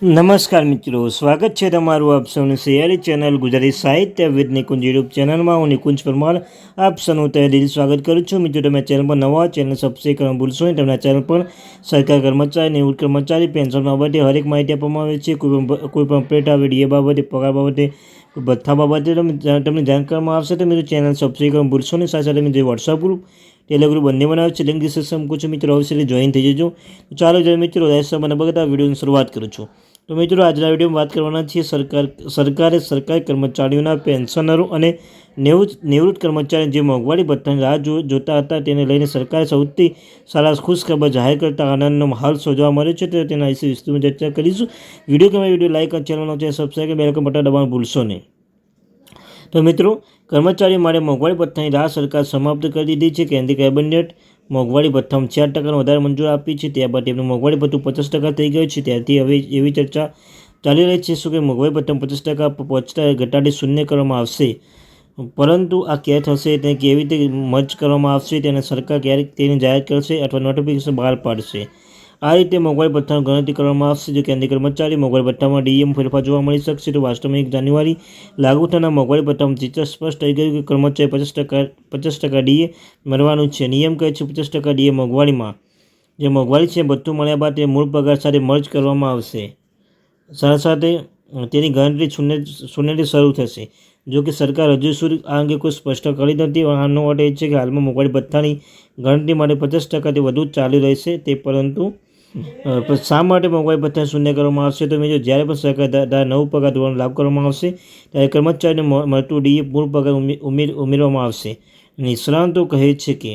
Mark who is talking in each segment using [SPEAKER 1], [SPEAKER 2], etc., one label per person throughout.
[SPEAKER 1] નમસ્કાર મિત્રો, સ્વાગત છે તમારું આપ સૌની સિયારી ચેનલ ગુજરાતી સાહિત્ય વિદ નિકુંજ યુટ્યુબ ચેનલમાં. હું નિકુંજ પરમાર, આપ સૌનું તહે દિલ સ્વાગત કરું છું. મિત્રો, તમે ચેનલ પર નવા ચેનલ સબસ્ક્રાઈબ કરવા ભૂલશો નહીં. તમને ચેનલ પર સરકાર કર્મચારી નિવૃત્ત કર્મચારી પેન્શન બાબતે હરેક માહિતી આપવામાં આવે છે. કોઈ પણ કોઈ પણ અપડેટ આવે ડીએ બાબતે, પગાર બાબતે બધા બાબતે તમને તમને જાણ કરવામાં આવશે તો મિત્રો ચેનલ સબસ્ક્રાઈબ કરવા ભૂલશો નહીં. સાથે સાથે મિત્રો વોટ્સઅપ ગ્રુપ ટેલિગ્રુપ બંને બનાવે છે. લિંક ડિસ્ક્રિપ્શન મૂકું છું. મિત્રો અવશ્ય જોઈન થઈ જજો. ચાલો જોઈએ મિત્રો રહેશે મને બગતા વિડીયોની શરૂઆત કરું છું. તો મિત્રો, આજના વિડીયોમાં વાત કરવાના છીએ સરકાર, સરકારે સરકારી કર્મચારીઓના પેન્શનરો અને નિવૃત્ત નિવૃત્ત કર્મચારી જે મોંઘવારી ભથ્થાની રાહ જો, જોતા હતા, તેને લઈને સરકારે સૌથી સારા ખુશખબર જાહેર કરતા આનંદનો માહોલ શોધવા મળ્યો છે. તો તેના વિશે વિસ્તૃત ચર્ચા કરીશું. વીડિયો ગમે વીડિયો લાઇક ચેનલનો છે સબસ્ક્રાઈબ બેલ બટન દબાવવાનું ભૂલશો નહીં. તો મિત્રો, કર્મચારીઓ માટે મોંઘવારી ભથ્થાની રાહ સરકાર સમાપ્ત કરી દીધી છે. કેન્દ્રીય કેબિનેટ મોંઘવારી ભથ્થામાં ચાર ટકાનો વધારે મંજૂર આપી છે, ત્યારબાદ તેમનું મોંઘવારી ભથ્થું પચાસ ટકા થઈ ગયું છે, ત્યારથી હવે એવી ચર્ચા ચાલી રહી છે શું કે મોંઘવારી ભથ્થામાં પચાસ ટકા પહોંચતા ઘટાડી શૂન્ય કરવામાં આવશે. પરંતુ આ ક્યારે થશે તે કેવી રીતે મર્જ કરવામાં આવશે તેને સરકાર ક્યારેક તેની જાહેર કરશે અથવા નોટિફિકેશન બહાર પાડશે? આ રીતે મોંઘવારી ભથ્થાની ગણતરી કરવામાં આવશે, જો કેન્દ્રીય કર્મચારી મોંઘવારી ભથ્થામાં ડીએમ ફેરફાર જોવા મળી શકશે. તો વાસ્તવમાં જાન્યુઆરી લાગુ થનાર મોંઘવારી ભથ્થામાં ચિત્ર સ્પષ્ટ થઈ ગયું કે કર્મચારી પચાસ ટકા પચાસ ટકા ડીએ મળવાનું છે. નિયમ કહે છે, પચાસ ટકા ડીએ મોંઘવારીમાં. જે મોંઘવારી છે, બધું મળ્યા બાદ તે મૂળ પગાર સાથે મર્જ કરવામાં આવશે. સાથે સાથે, તેની ગણતરી શૂન્ય, શૂન્યથી શરૂ થશે. જો કે સરકાર હજુ સુધી આ અંગે કોઈ સ્પષ્ટ કરી નથી આનો અર્થ એ છે કે હાલમાં મોંઘવારી ભથ્થાની ગણતરી માટે પચાસ ટકાથી વધુ ચાલી રહેશે તે, પરંતુ શા માટે મોંઘવારી ભથ્થા શૂન્ય કરવામાં આવશે? તો મિત્રો, જ્યારે પણ સરકાર દ્વારા નવું પગાર ધોરણ લાગુ કરવામાં આવશે, ત્યારે કર્મચારીને મળતું ડીએ મૂળ પગાર ઉમેર, ઉમેરવામાં આવશે. નિષ્ણાંતો કહે છે કે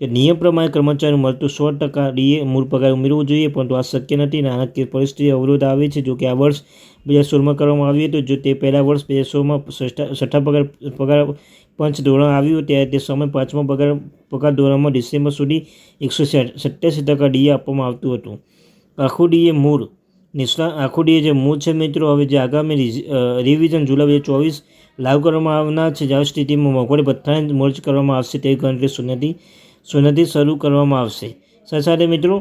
[SPEAKER 1] કે નિયમ પ્રમાણે કર્મચારીને મળતું સો ટકા ડીએ મૂળ પગાર ઉમેરવું જોઈએ, પરંતુ આ શક્ય નથી નાણાકીય પરિસ્થિતિ અવરોધ આવે છે. જો કે આ વર્ષ બે હજાર સોળમાં કરવામાં આવ્યું હતું. જો તે પહેલા વર્ષ બે હજાર સોળમાં છઠ્ઠા પગાર પગાર પંચ ધોરણ આવ્યું ત્યારે તે સમય પાંચમા પગાર પગાર ધોરણમાં ડિસેમ્બર સુધી એકસો સત્યાસી ટકા ડીએ આપવામાં આવતું હતું. આખું ડીએ મૂળ નિષ્ણાત આખું ડીએ જે મૂળ છે મિત્રો, હવે જે આગામી રિવિઝન જુલાઈ બે ચોવીસ લાગુ કરવામાં આવનાર છે, જ્યાં સ્થિતિમાં મોંઘવારી ભથ્થાને મર્જ કરવામાં આવશે, તેવી ગણતરી શૂન્યથી શૂન્યથી શરૂ કરવામાં આવશે. સાથે મિત્રો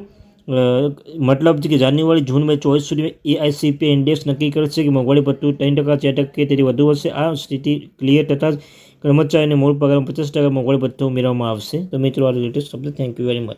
[SPEAKER 1] મતલબ છે કે જાન્યુઆરી, જૂન બે ચોવીસ સુધી એઆઈસીપી ઇન્ડેક્સ નક્કી કરશે કે મોંઘવારી ભથ્થું ત્રણ ટકા, ચાર ટકા તેથી વધુ હશે. આ સ્થિતિ ક્લિયર થતાં જ કર્મચારીને મૂળ પગારમાં પચાસ ટકા મોંઘવારી ભથ્થું ઉમેરવામાં આવશે. તો મિત્રો, આ રિલેટેડ શબ્દ થેન્ક યુ વેરી મચ